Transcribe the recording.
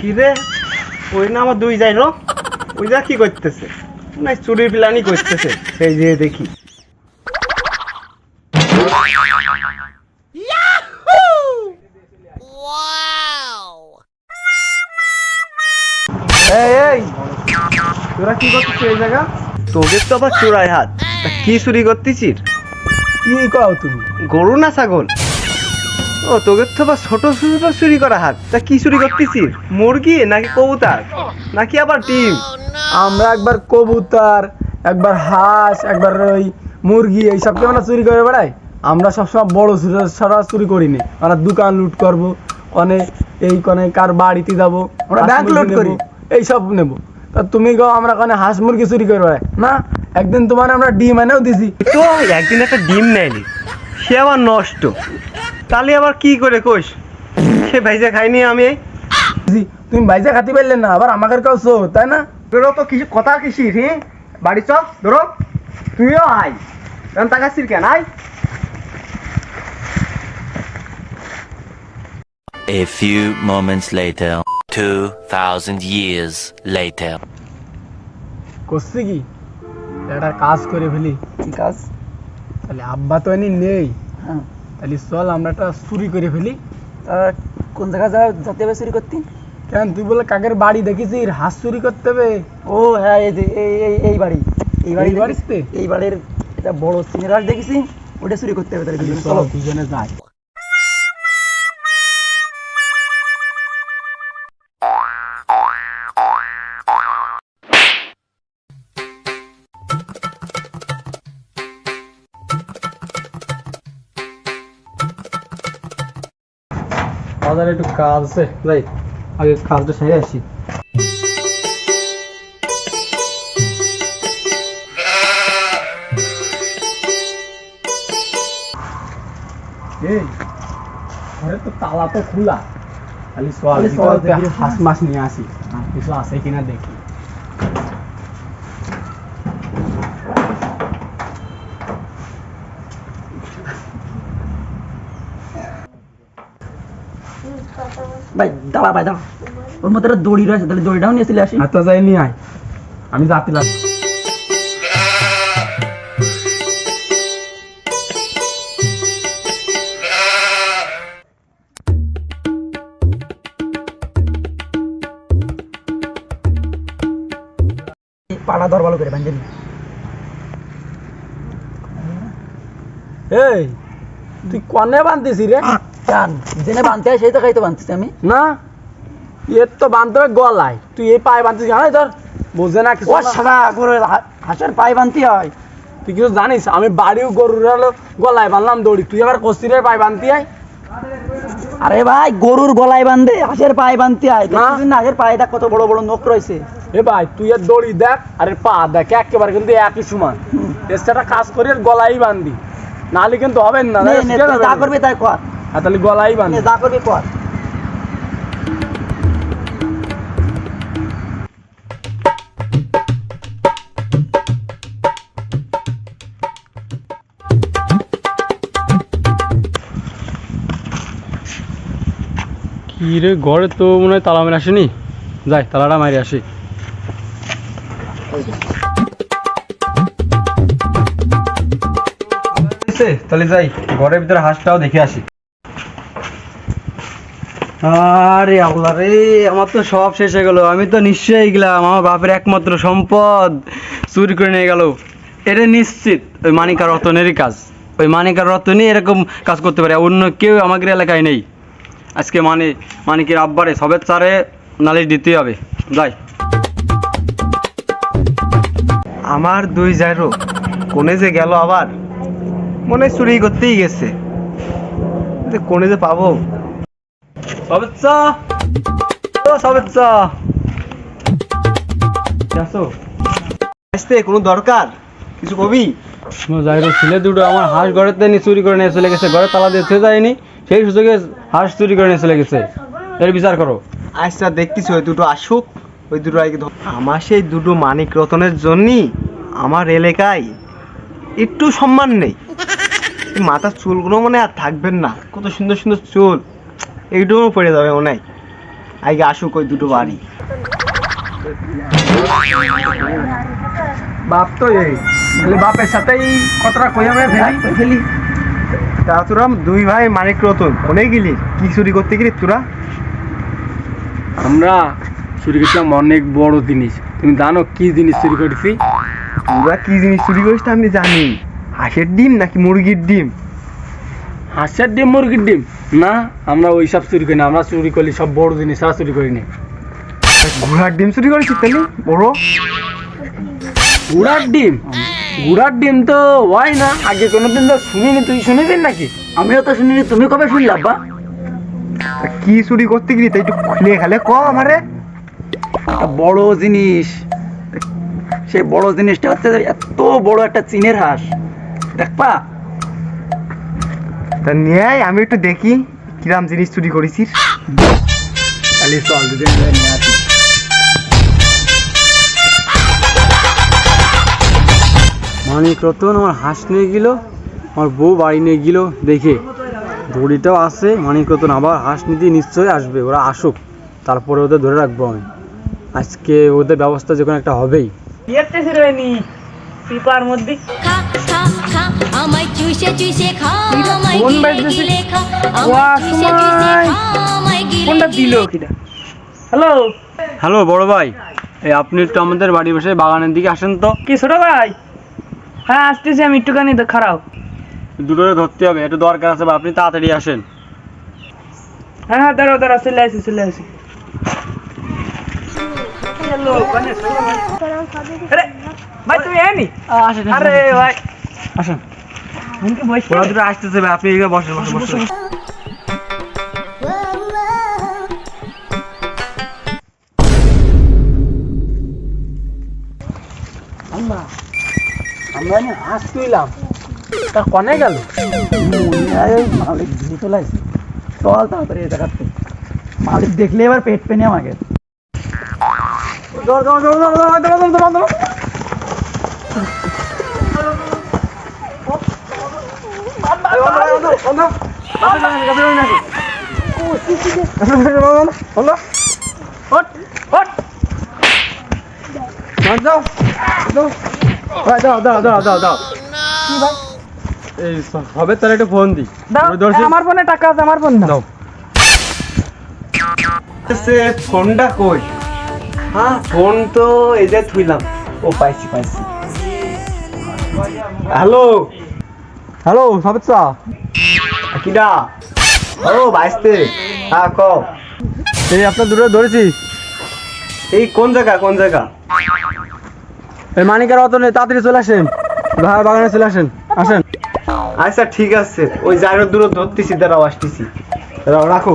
কি রে? ওই না আমার দুই যাই রো ওই যা কি করতেছে? না চুরির প্ল্যানই করতেছে। সেই যে দেখি। এই তোরা কি করতেছিস এই জায়গা? তোদের তো আবার চোরাই হাত। কি চুরি করতেছিস? কি কও তুমি? গরু না ছাগল? ও তোদের তো আবার ছোট ছোট চুরি করা হাত। তা কি চুরি করতেছিস? মুরগি নাকি কবুতর? নাকি আবার ডিম? আমরা একবার কবুতর একবার হাঁস একবার ওই মুরগি এইসবকে আমরা চুরি করে বেড়াই? আমরা সবসময় বড় চুরি সারা চুরি করিনি। আমরা দোকান লুট করব কনে এই কনে কার বাড়িতে যাব আমরা ব্যাংক লুট করি। এইসব নেব। তা তুমি গো আমরা কনে হাঁস মুরগি চুরি করে বেড়াই? না একদিন তোমার আমরা ডিম এনেও দিছি। তো একদিন একটা ডিম নেয়নি সে আবার নষ্ট। তাহলে আবার কি করে কোষ সে ভাইজা খাইনি আমি। তুমি বাইজা খাতে পারলে না আবার আমাকে কাউ শো তাই না? ধরো তো কিছু কথা কিসি হে? বাড়ি চল ধরো। তুইও আয়। কারণ তাকাচ্ছিস কেন? আয়। A few moments later, 2,000 years later. করছি কি? একটা কাজ করে ফেলি। কি কাজ? তাহলে আব্বা তো এনি নেই। হ্যাঁ। তাহলে চল আমরা একটা চুরি করে ফেলি। কোন জায়গা যা যেতে হবে চুরি করতে? কেন তুই বলে কাকের বাড়ি দেখেছিস হাঁস চুরি করতে হবে? ও হ্যাঁ এই যে এই এই এই বাড়ি। এই বাড়ি এই বাড়িতে? এই বাড়ির এটা বড় সিনেমা দেখেছি ওটা চুরি করতে হবে তাহলে চলো। দুজনে যাই। বাজারে একটু কাজ আছে যাই আগে কাজটা সেরে আসি এই ঘরে তো তালা তো খোলা খালি দেখি। হাঁস মাছ নিয়ে আসি কিছু আছে কিনা দেখি ভাই দাঁড়া ভাই দাঁড়া। ওর মধ্যে একটা দড়ি রয়েছে তাহলে দড়িটাও নিয়ে চলে আসি। হাতটা যাই নিয়ে আয়। আমি যাতে লাগ পাড়া ধর ভালো করে বান্ধেন এই তুই কনে বানতেছি রে? চান জেনে বানতে তো খাইতে বানতেছি আমি না এর তো বানতে হবে গলায় তুই এই পায়ে তোর বোঝে না কিছু। করে হাঁসের পায়ে বানতে হয়। তুই কিছু জানিস? আমি বাড়িও গরুর হলো গলায় বানলাম দড়ি। তুই আবার কস্তিরের পায়ে বানতি আয়। আরে ভাই গরুর গলায় বান্ধে হাঁসের পায়ে বানতে হয় না। হাঁসের পায়ে দেখ কত বড় বড় নখ রয়েছে? এ ভাই তুই এর দড়ি দেখ আর পা দেখ একেবারে কিন্তু একই সমান। এসটা কাজ করে এর গলায় বান্ধি। নাহলে কিন্তু হবে না নে, না, নে, শিখে তুই যাবে যা না। করবি তাই কর। আর তাহলে গলায় বান্ধি নে, যা করবি কর। কি রে ঘরে তো মনে হয় তালা মেরে আসেনি? যাই তালাটা মারি আসি। তাহলে যাই ঘরের ভিতরে হাঁসটাও দেখে আসি। আরে আল্লাহ রে, আমার তো সব শেষ হয়ে গেল। আমি তো নিশ্চয়ই গেলাম, আমার বাপের একমাত্র সম্পদ। চুরি করে নিয়ে গেল। এটা নিশ্চিত, ওই মানিকা রতনেরই কাজ। ওই মানিকা রতনই এরকম কাজ করতে পারে অন্য কেউ আমাদের এলাকায় নেই। আজকে মানে মানিকের আব্বারে সবের চারে নালিশ দিতেই হবে। যাই। আমার দুই জায়রো কোনে যে গেল আবার, মনে চুরি করতেই গেছে। কোনে যে পাবো? সবেচ্ছা ও সবেচ্ছা আসো আসতে কোনো দরকার? কিছু কবি? যাই হোক ছেলে দুটো আমার হাঁস ঘরের থেকে চুরি করে নিয়ে চলে গেছে। ঘরে তালা দিয়ে থুয়ে যায়নি সেই সুযোগে হাঁস চুরি করে নিয়ে চলে গেছে। এর বিচার করো। আচ্ছা দেখতেছি ওই দুটো আসুক ওই দুটো আগে আমার সেই দুটো মানিক রতনের জন্যই আমার এলাকায় একটু সম্মান নেই। মাথার চুলগুলো মনে আর থাকবেন না। কত সুন্দর সুন্দর চুল। এইটুকু পড়ে যাবে মনে হয়। আগে আসুক ওই দুটো বাড়ি। বাপ তো এই তাহলে বাপের সাথেই কতটা কই আমরা ফেলি। ফেলি। তা তোরা দুই ভাই মানিক রতন কোনে গেলি? কি চুরি করতে গেলি তোরা? আমরা চুরি করছিলাম অনেক বড় জিনিস। তুমি জানো কি জিনিস চুরি করেছি? তোরা কি জিনিস চুরি করিস আমি জানি। হাঁসের ডিম নাকি মুরগির ডিম? হাঁসের ডিম মুরগির ডিম। না আমরা ওই সব চুরি করি না আমরা চুরি করি সব বড় জিনিস আর চুরি করি না ঘোড়ার ডিম চুরি করেছিস তাহলে? বড়? গুড়ার ডিম? গুড়ার ডিম তো হয় না। আগে কোনোদিন তো শুনিনি তুই শুনেছিস নাকি? আমিও তো শুনিনি তুমি কবে শুনলে আব্বা? কি চুরি করতে গেলি? তাই একটু খুলে খালে ক আমারে? বড় জিনিস। সেই বড় জিনিসটা হচ্ছে এত বড় একটা চীনের হাঁস। দেখবা তা নিয়ে আমি একটু দেখি কিরাম জিনিস চুরি করেছিস। খালি চল দুজন মিলে নিয়ে আসি। মানিক রতন আমার হাঁস নিয়ে গেল আমার বউ বাড়ি নিয়ে গেল দেখে। দড়িটাও আছে মানিক রতন আবার হাঁস নিতে নিশ্চয়ই আসবে ওরা আসুক তারপরে ওদের ধরে রাখব আমি। আজকে ওদের ব্যবস্থা যে কোনো একটা হবেই। খা খা আমায় চুষে চুষে খা আমায় গিলে গিলে খা আমায় চুষে চুষে খা আমায় গিলে গিলে হ্যালো? হ্যালো বড় ভাই। এই আপনি একটু আমাদের বাড়ি বসে বাগানের দিকে আসেন তো। কি ছোট ভাই? হ্যাঁ আসতেছি আমি একটুখানি তো খারাপ। দুটোরে ধরতে হবে একটু দরকার আছে বা আপনি তাড়াতাড়ি আসেন। হ্যাঁ হ্যাঁ দাঁড়াও দাঁড়াও চলে আসি চলে আসি। মানে ভাই। তুমি এনি? আরে ভাই। আসেন। ওরা দুটো আসতেছে আপনি এখানে বসে বসে বসে তা কনে মালিক চল তাড়াতাড়ি মালিক দেখলে এবার পেট পেনে আমাকে। ধর, ধর, ধর, ধর। দাও দাও দাও। দাও দাও এই হবে তাহলে একটা ফোন দি। আমার ফোনে টাকা আছে আমার ফোন দাও। সে ফোনটা কই? হ্যাঁ ফোন তো এই যে থুইলাম। ও পাইছি পাইছি। হ্যালো। হ্যালো সবেত কিডা ও বাইসতে। হ্যাঁ ক। এই আপনার দূরে ধরেছি। এই কোন জায়গা কোন জায়গা? এই মানিকের অত নেই তাড়াতাড়ি চলে আসেন। ভাই বাগানে চলে আসেন। আসেন। আচ্ছা ঠিক আছে। ওই জায়গার দূরে ধরতেছি দাঁড়াও আসতেছি। দাঁড়াও রাখো।